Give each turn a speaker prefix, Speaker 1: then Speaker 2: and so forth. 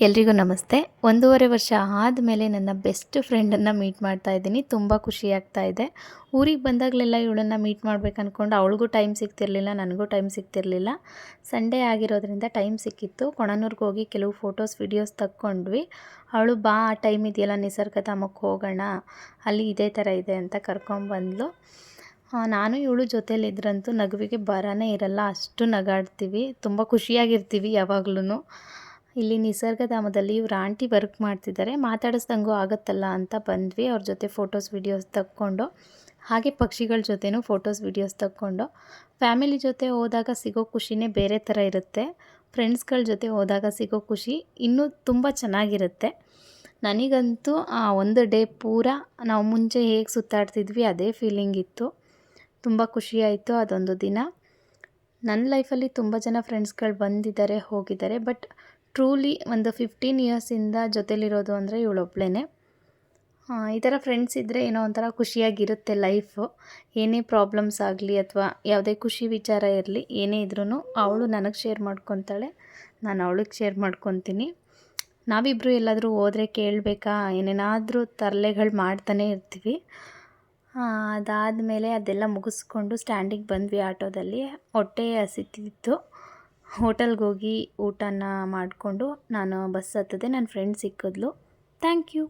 Speaker 1: ಎಲ್ರಿಗೂ ನಮಸ್ತೆ. ಒಂದೂವರೆ ವರ್ಷ ಆದಮೇಲೆ ನನ್ನ ಬೆಸ್ಟ್ ಫ್ರೆಂಡನ್ನು ಮೀಟ್ ಮಾಡ್ತಾ ಇದ್ದೀನಿ. ತುಂಬ ಖುಷಿ ಆಗ್ತಾ ಇದೆ. ಊರಿಗೆ ಬಂದಾಗಲೆಲ್ಲ ಇವಳನ್ನು ಮೀಟ್ ಮಾಡ್ಬೇಕು ಅಂದ್ಕೊಂಡು ಅವಳಿಗೂ ಟೈಮ್ ಸಿಗ್ತಿರಲಿಲ್ಲ, ನನಗೂ ಟೈಮ್ ಸಿಗ್ತಿರಲಿಲ್ಲ. ಸಂಡೇ ಆಗಿರೋದ್ರಿಂದ ಟೈಮ್ ಸಿಕ್ಕಿತ್ತು. ಕೊಣನೂರ್ಗೆ ಹೋಗಿ ಕೆಲವು ಫೋಟೋಸ್, ವಿಡಿಯೋಸ್ ತಕ್ಕೊಂಡ್ವಿ. ಅವಳು, ಬಾ, ಆ ಟೈಮ್ ಇದೆಯಲ್ಲ ನಿಸರ್ಗಧಾಮಕ್ಕೆ ಹೋಗೋಣ. ಅಲ್ಲಿ ಇದೇ ಥರ ಇದೆ ಅಂತ ಕರ್ಕೊಂಬಂದ್ಲು ನಾನು ಇವಳು ಜೊತೇಲಿದ್ರಂತೂ ನಗುವಿಗೆ ಬರನೇ ಇರಲ್ಲ. ಅಷ್ಟು ನಗಾಡ್ತೀವಿ. ತುಂಬ ಖುಷಿಯಾಗಿರ್ತೀವಿ ಯಾವಾಗ್ಲೂ ಇಲ್ಲಿ ನಿಸರ್ಗಧಾಮದಲ್ಲಿ ಇವ್ರ ಆಂಟಿ ವರ್ಕ್ ಮಾಡ್ತಿದ್ದಾರೆ. ಮಾತಾಡಿಸ್ದಂಗೂ ಆಗುತ್ತಲ್ಲ ಅಂತ ಬಂದ್ವಿ. ಅವ್ರ ಜೊತೆ ಫೋಟೋಸ್, ವೀಡಿಯೋಸ್ ತಕ್ಕೊಂಡು ಹಾಗೆ ಪಕ್ಷಿಗಳ ಜೊತೆನೂ ಫೋಟೋಸ್, ವೀಡಿಯೋಸ್ ತಕ್ಕೊಂಡು ಫ್ಯಾಮಿಲಿ ಜೊತೆ ಹೋದಾಗ ಸಿಗೋ ಖುಷಿನೇ ಬೇರೆ ಥರ ಇರುತ್ತೆ. ಫ್ರೆಂಡ್ಸ್ಗಳ ಜೊತೆ ಹೋದಾಗ ಸಿಗೋ ಖುಷಿ ಇನ್ನೂ ತುಂಬ ಚೆನ್ನಾಗಿರುತ್ತೆ. ನನಗಂತೂ ಆ ಒಂದು ಡೇ ಪೂರ ನಾವು ಮುಂಚೆ ಹೇಗೆ ಸುತ್ತಾಡ್ತಿದ್ವಿ ಅದೇ ಫೀಲಿಂಗ್ ಇತ್ತು. ತುಂಬ ಖುಷಿ ಆಯಿತು ಅದೊಂದು ದಿನ. ನನ್ನ ಲೈಫಲ್ಲಿ ತುಂಬ ಜನ ಫ್ರೆಂಡ್ಸ್ಗಳು ಬಂದಿದ್ದಾರೆ, ಹೋಗಿದ್ದಾರೆ, ಬಟ್ ಟ್ರೂಲಿ ಒಂದು ಫಿಫ್ಟೀನ್ ಇಯರ್ಸಿಂದ ಜೊತೆಲಿರೋದು ಅಂದರೆ ಇವಳೊಬ್ಳೇ ಈ ಥರ ಫ್ರೆಂಡ್ಸ್ ಇದ್ದರೆ ಏನೋ ಒಂಥರ ಖುಷಿಯಾಗಿರುತ್ತೆ ಲೈಫು ಏನೇ ಪ್ರಾಬ್ಲಮ್ಸ್ ಆಗಲಿ ಅಥವಾ ಯಾವುದೇ ಖುಷಿ ವಿಚಾರ ಇರಲಿ, ಏನೇ ಇದ್ರೂ ಅವಳು ನನಗೆ ಶೇರ್ ಮಾಡ್ಕೊತಾಳೆ, ನಾನು ಅವಳಿಗೆ ಶೇರ್ ಮಾಡ್ಕೊತೀನಿ. ನಾವಿಬ್ಬರು ಎಲ್ಲಾದರೂ ಹೋದರೆ ಕೇಳಬೇಕಾ, ಏನೇನಾದರೂ ತರಲೆಗಳು ಮಾಡ್ತಾನೆ ಇರ್ತೀವಿ. ಅದಾದಮೇಲೆ ಅದೆಲ್ಲ ಮುಗಿಸ್ಕೊಂಡು ಸ್ಟ್ಯಾಂಡಿಗೆ ಬಂದ್ವಿ ಆಟೋದಲ್ಲಿ, ಹೊಟ್ಟೆ ಹಸಿತಿತ್ತು. ಹೋಟೆಲ್ಗೆ ಹೋಗಿ ಊಟನ ಮಾಡಿಕೊಂಡು ನಾನು ಬಸ್ ಹತ್ತಿದೆ ನನ್ನ ಫ್ರೆಂಡ್ ಸಿಕ್ಕಿದ್ಲು. Thank you.